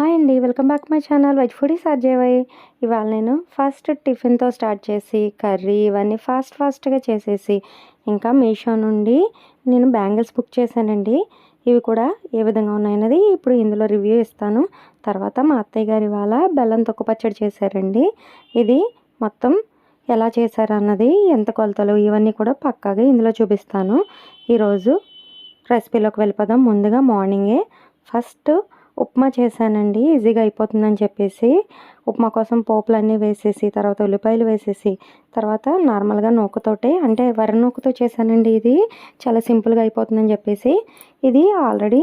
Hi అండి welcome back my channel veg foodie సాధ్యవై ఇవాళ నేను ఫస్ట్ టిఫిన్తో స్టార్ట్ చేసి కర్రీ ఇవన్నీ ఫాస్ట్ ఫాస్ట్గా చేసేసి ఇంకా మీషో నుండి నేను బ్యాంగిల్స్ బుక్ చేశానండి. ఇవి కూడా ఏ విధంగా ఉన్నాయన్నది ఇప్పుడు ఇందులో రివ్యూ ఇస్తాను. తర్వాత మా అత్తయ్య గారు ఇవాళ బెల్లం తొక్కు పచ్చడి చేశారండి. ఇది మొత్తం ఎలా చేశారన్నది ఎంత కొలతలు ఇవన్నీ కూడా పక్కాగా ఇందులో చూపిస్తాను. ఈరోజు రెసిపీలోకి వెళ్ళిపోదాం. ముందుగా మార్నింగే ఫస్ట్ ఉప్మా చేశానండి ఈజీగా అయిపోతుందని చెప్పేసి. ఉప్మా కోసం పోపులన్నీ వేసేసి తర్వాత ఉల్లిపాయలు వేసేసి తర్వాత నార్మల్గా నూకతోటే అంటే వరి నూకతో చేశానండి ఇది. చాలా సింపుల్గా అయిపోతుందని చెప్పేసి. ఇది ఆల్రెడీ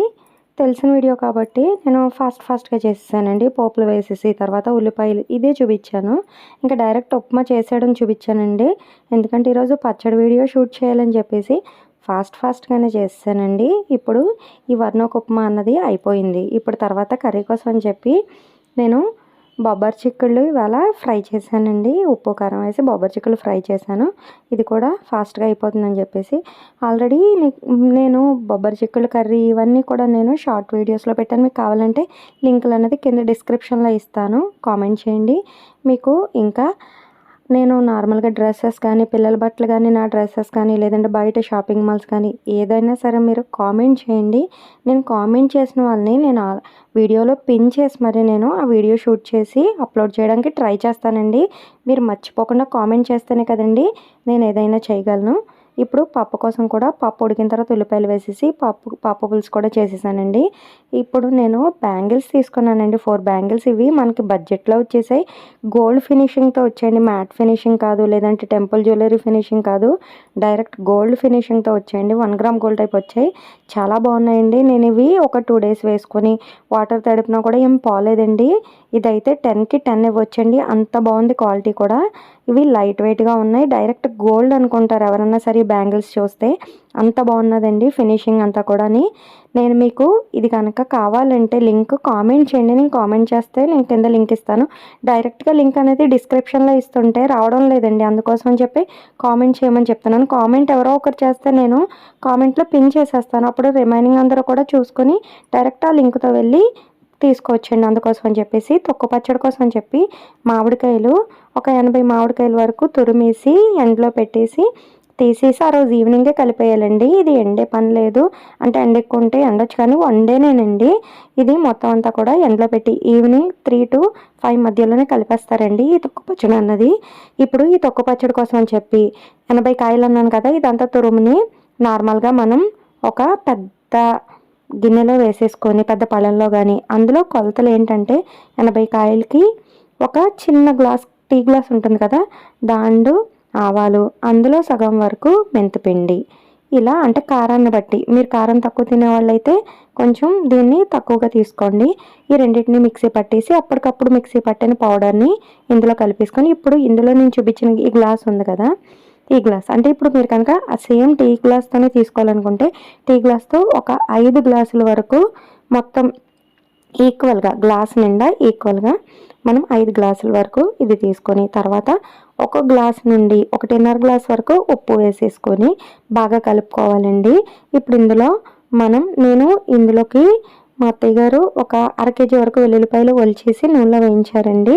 తెలిసిన వీడియో కాబట్టి నేను ఫాస్ట్ ఫాస్ట్గా చేసేసానండి. పోపులు వేసేసి తర్వాత ఉల్లిపాయలు ఇదే చూపించాను. ఇంకా డైరెక్ట్ ఉప్మా చేసేయడం చూపించానండి. ఎందుకంటే ఈరోజు పచ్చడి వీడియో షూట్ చేయాలని చెప్పేసి ఫాస్ట్ ఫాస్ట్గానే చేస్తానండి. ఇప్పుడు ఈ వర్ణోక ఉప్మా అన్నది అయిపోయింది. ఇప్పుడు తర్వాత కర్రీ కోసం అని చెప్పి నేను బొబ్బరి చిక్కుళ్ళు ఇవాళ ఫ్రై చేశానండి. ఉప్పు కారం వేసి బొబ్బరి చిక్కులు ఫ్రై చేశాను. ఇది కూడా ఫాస్ట్గా అయిపోతుందని చెప్పేసి. ఆల్రెడీ నేను బొబ్బరి చిక్కులు కర్రీ ఇవన్నీ కూడా నేను షార్ట్ వీడియోస్లో పెట్టాను. మీకు కావాలంటే లింకులు అనేది కింద డిస్క్రిప్షన్లో ఇస్తాను. కామెంట్ చేయండి. మీకు ఇంకా నేను నార్మల్గా డ్రెస్సెస్ కానీ పిల్లల బట్టలు కానీ నా డ్రెస్సెస్ కానీ లేదంటే బయట షాపింగ్ మాల్స్ కానీ ఏదైనా సరే మీరు కామెంట్ చేయండి. నేను కామెంట్ చేసిన వాళ్ళని నేను వీడియోలో పిన్ చేసి మరి నేను ఆ వీడియో షూట్ చేసి అప్లోడ్ చేయడానికి ట్రై చేస్తానండి. మీరు మర్చిపోకుండా కామెంట్ చేస్తేనే కదండి నేను ఏదైనా చేయగలను. ఇప్పుడు పప్పు కోసం కూడా పప్పు ఉడికిన తర్వాత ఉల్లిపాయలు వేసేసి పప్పు పప్పు పులుసు కూడా చేసేసానండి. ఇప్పుడు నేను బ్యాంగిల్స్ తీసుకున్నానండి. ఫోర్ బ్యాంగిల్స్ ఇవి మనకి బడ్జెట్లో వచ్చేసాయి. గోల్డ్ ఫినిషింగ్తో వచ్చాయండి. మ్యాట్ ఫినిషింగ్ కాదు లేదంటే టెంపుల్ జ్యువెలరీ ఫినిషింగ్ కాదు. డైరెక్ట్ గోల్డ్ ఫినిషింగ్తో వచ్చాయండి. వన్ గ్రామ్ గోల్డ్ టైప్ వచ్చాయి. చాలా బాగున్నాయండి. నేను ఇవి ఒక టూ డేస్ వేసుకొని వాటర్ తడిపినా కూడా ఏం పోలేదండి. ఇదైతే టెన్కి టెన్ ఇవ్వచ్చండి. అంత బాగుంది క్వాలిటీ కూడా. ఇవి లైట్ వెయిట్గా ఉన్నాయి. డైరెక్ట్ గోల్డ్ అనుకుంటారు ఎవరన్నా సరే బ్యాంగిల్స్ చూస్తే అంత బాగున్నదండి ఫినిషింగ్ అంతా కూడాని. నేను మీకు ఇది కనుక కావాలంటే లింక్ కామెంట్ చేయండి. నేను కామెంట్ చేస్తే నేను కింద లింక్ ఇస్తాను. డైరెక్ట్గా లింక్ అనేది డిస్క్రిప్షన్లో ఇస్తుంటే రావడం లేదండి. అందుకోసం అని చెప్పి కామెంట్ చేయమని చెప్తున్నాను. కామెంట్ ఎవరో ఒకరు చేస్తే నేను కామెంట్లో పిన్ చేసేస్తాను. అప్పుడు రిమైనింగ్ అందరూ కూడా చూసుకొని డైరెక్ట్ ఆ లింక్తో వెళ్ళి తీసుకోవచ్చండి. అందుకోసం అని చెప్పేసి తొక్కు పచ్చడి కోసం అని చెప్పి మామిడికాయలు ఒక ఎనభై మామిడికాయల వరకు తురిమేసి ఎండలో పెట్టేసి తీసేసి ఆ రోజు ఈవినింగే కలిపేయాలండి. ఇది ఎండే పని లేదు. అంటే ఎండ ఎక్కువ ఎండొచ్చు కానీ వన్ డేనేనండి ఇది మొత్తం అంతా కూడా ఎండలో పెట్టి ఈవినింగ్ త్రీ టు ఫైవ్ మధ్యలోనే కలిపేస్తారండి. ఈ తొక్కు పచ్చడి అన్నది. ఇప్పుడు ఈ తొక్క పచ్చడి కోసం అని చెప్పి ఎనభై కాయలు అన్నాను కదా ఇదంతా తురుముని నార్మల్గా మనం ఒక పెద్ద గిన్నెలో వేసేసుకొని పెద్ద పళ్ళల్లో కానీ అందులో కొలతలు ఏంటంటే ఎనభై కాయలకి ఒక చిన్న గ్లాస్ టీ గ్లాస్ ఉంటుంది కదా దాండు ఆవాలు అందులో సగం వరకు మెంతిపిండి. ఇలా అంటే కారాన్ని బట్టి. మీరు కారం తక్కువ తినే వాళ్ళైతే కొంచెం దీన్ని తక్కువగా తీసుకోండి. ఈ రెండింటిని మిక్సీ పట్టేసి అప్పటికప్పుడు మిక్సీ పట్టిన పౌడర్ని ఇందులో కలిపేసుకొని ఇప్పుడు ఇందులో నేను చూపించిన ఈ గ్లాస్ ఉంది కదా టీ గ్లాస్. అంటే ఇప్పుడు మీరు కనుక సేమ్ టీ గ్లాస్తోనే తీసుకోవాలనుకుంటే టీ గ్లాస్తో ఒక ఐదు గ్లాసుల వరకు మొత్తం ఈక్వల్గా గ్లాస్ నిండా ఈక్వల్గా మనం ఐదు గ్లాసుల వరకు ఇది తీసుకొని తర్వాత ఒక గ్లాస్ నుండి ఒకటిన్నర గ్లాస్ వరకు ఉప్పు వేసేసుకొని బాగా కలుపుకోవాలండి. ఇప్పుడు ఇందులో మనం నేను ఇందులోకి మా అత్తయ్య గారు ఒక అర కేజీ వరకు వెల్లుల్లిపాయలు ఒలిచేసి నూనెలో వేయించారండి.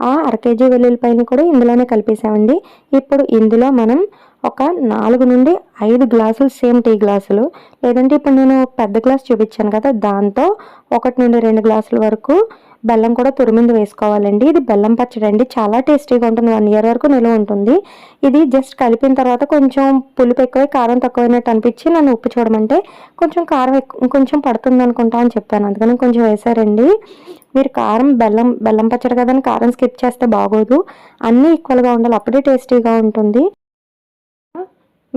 ఆ అర కేజీ వెల్లుల్లిపాయలు కూడా ఇందులోనే కలిపేసామండి ఇప్పుడు ఇందులో మనం ఒక నాలుగు నుండి ఐదు గ్లాసులు సేమ్ టీ గ్లాసులు. లేదంటే ఇప్పుడు నేను పెద్ద గ్లాస్ చూపించాను కదా దాంతో ఒకటి నుండి రెండు గ్లాసుల వరకు బెల్లం కూడా తురిమింది వేసుకోవాలండి. ఇది బెల్లం పచ్చడి అండి. చాలా టేస్టీగా ఉంటుంది. వన్ ఇయర్ వరకు నిల్వ ఉంటుంది. ఇది జస్ట్ కలిపిన తర్వాత కొంచెం పులుపు ఎక్కువ కారం తక్కువైనట్టు అనిపించి నన్ను ఉప్పు చూడమంటే కొంచెం కారం ఎక్కువ కొంచెం పడుతుంది అనుకుంటా అని చెప్పాను. అందుకని కొంచెం వేసారండి. మీరు కారం బెల్లం బెల్లం పచ్చడి కదని కారం స్కిప్ చేస్తే బాగోదు. అన్నీ ఈక్వల్గా ఉండాలి. అప్పుడే టేస్టీగా ఉంటుంది.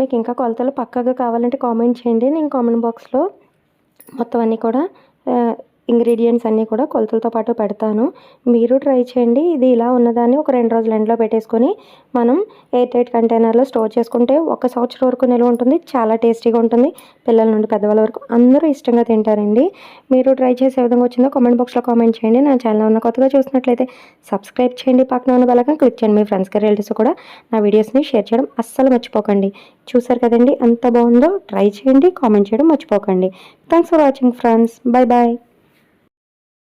మీకు ఇంకా కొలతలు పక్కగా కావాలంటే కామెంట్ చేయండి. నేను కామెంట్ బాక్స్లో మొత్తం అన్నీ కూడా ఇంగ్రీడియంట్స్ అన్నీ కూడా కొలతలతో పాటు పెడతాను. మీరు ట్రై చేయండి. ఇది ఇలా ఉన్నదాన్ని ఒక రెండు రోజులు ఎండలో పెట్టేసుకొని మనం ఎయిర్ టైట్ కంటైనర్లో స్టోర్ చేసుకుంటే ఒక సంవత్సరం వరకు నిల్వ ఉంటుంది. చాలా టేస్టీగా ఉంటుంది. పిల్లల నుండి పెద్దవాళ్ళ వరకు అందరూ ఇష్టంగా తింటారండి. మీరు ట్రై చేసే విధంగా వచ్చిందో కామెంట్ బాక్స్లో కామెంట్ చేయండి. నా ఛానల్ ఉన్న కొత్తగా చూసినట్లయితే సబ్స్క్రైబ్ చేయండి. పక్కన ఉన్న బలకం క్లిక్ చేయండి. మీ ఫ్రెండ్స్కి రిలేటివ్స్ కూడా నా వీడియోస్ని షేర్ చేయడం అస్సలు మర్చిపోకండి. చూసారు కదండి ఎంత బాగుందో? ట్రై చేయండి. కామెంట్ చేయడం మర్చిపోకండి. Thanks for watching friends. Bye bye